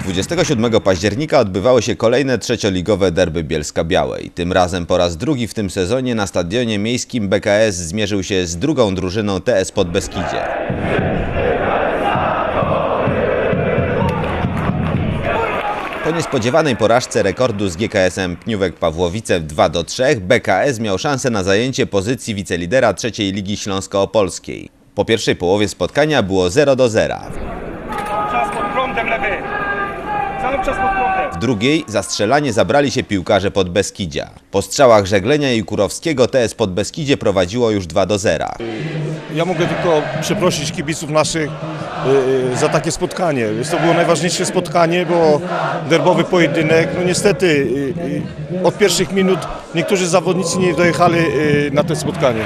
Dwudziestego 27 października odbywało się kolejne trzecioligowe derby Bielska Białej. Tym razem po raz drugi w tym sezonie na stadionie miejskim BKS zmierzył się z drugą drużyną TS Podbeskidzie. Po niespodziewanej porażce rekordu z GKS-em Pniówek Pawłowice w 2 do 3 BKS miał szansę na zajęcie pozycji wicelidera trzeciej Ligi Śląsko-Opolskiej. Po pierwszej połowie spotkania było 0 do 0. Cały czas pod prądem lewy. Cały czas pod prądem. W drugiej za strzelanie zabrali się piłkarze pod Beskidzia. Po strzałach Żeglenia i Kurowskiego TS pod Beskidzie prowadziło już 2 do 0. Ja mogę tylko przeprosić kibiców naszych y, y, za takie spotkanie. Jest to było najważniejsze spotkanie, bo derbowy pojedynek. No niestety y, od pierwszych minut niektórzy zawodnicy nie dojechali na to spotkanie.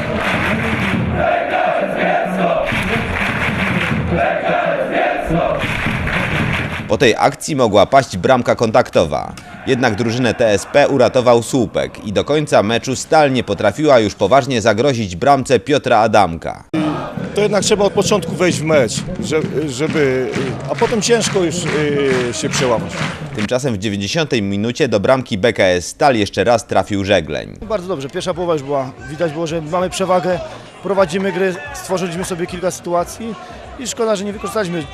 Po tej akcji mogła paść bramka kontaktowa. Jednak drużynę TSP uratował słupek i do końca meczu Stal nie potrafiła już poważnie zagrozić bramce Piotra Adamka. To jednak trzeba od początku wejść w mecz, żeby, a potem ciężko już y, się przełamać. Tymczasem w 90 minucie do bramki BKS Stal jeszcze raz trafił Żegleń. Bardzo dobrze, pierwsza połowa już była, widać było, że mamy przewagę, prowadzimy gry, stworzyliśmy sobie kilka sytuacji i szkoda, że nie wykorzystaliśmy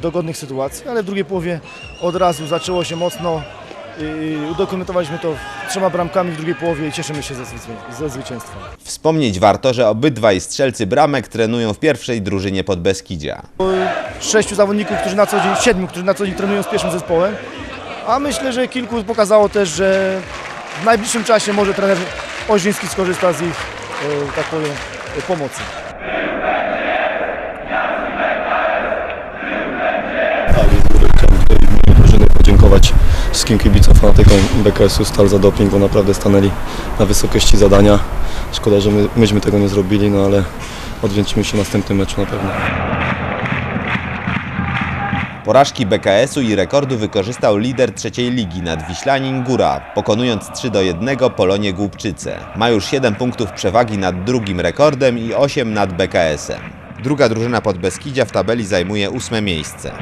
dogodnych sytuacji, ale w drugiej połowie od razu zaczęło się mocno, y, udokumentowaliśmy to trzema bramkami w drugiej połowie i cieszymy się ze, ze zwycięstwa. Wspomnieć warto, że obydwaj strzelcy bramek trenują w pierwszej drużynie pod Beskidzia. Sześciu zawodników, którzy na co dzień, siedmiu, którzy na co dzień trenują z pierwszym zespołem, a myślę, że kilku pokazało też, że w najbliższym czasie może trener Oźniński skorzysta z ich, y, tak powiem, y, pomocy. Podziękować wszystkim kibicom, fanatykom BKS-u Stal za doping, bo naprawdę stanęli na wysokości zadania. Szkoda, że my, myśmy tego nie zrobili, no ale odwdzięczymy się w następnym meczu na pewno. Porażki BKS-u i rekordu wykorzystał lider trzeciej ligi Nadwiślanin Góra, pokonując 3 do 1 Polonię Głubczyce. Ma już 7 punktów przewagi nad drugim rekordem i 8 nad BKS-em. Druga drużyna pod Beskidzia w tabeli zajmuje ósme miejsce.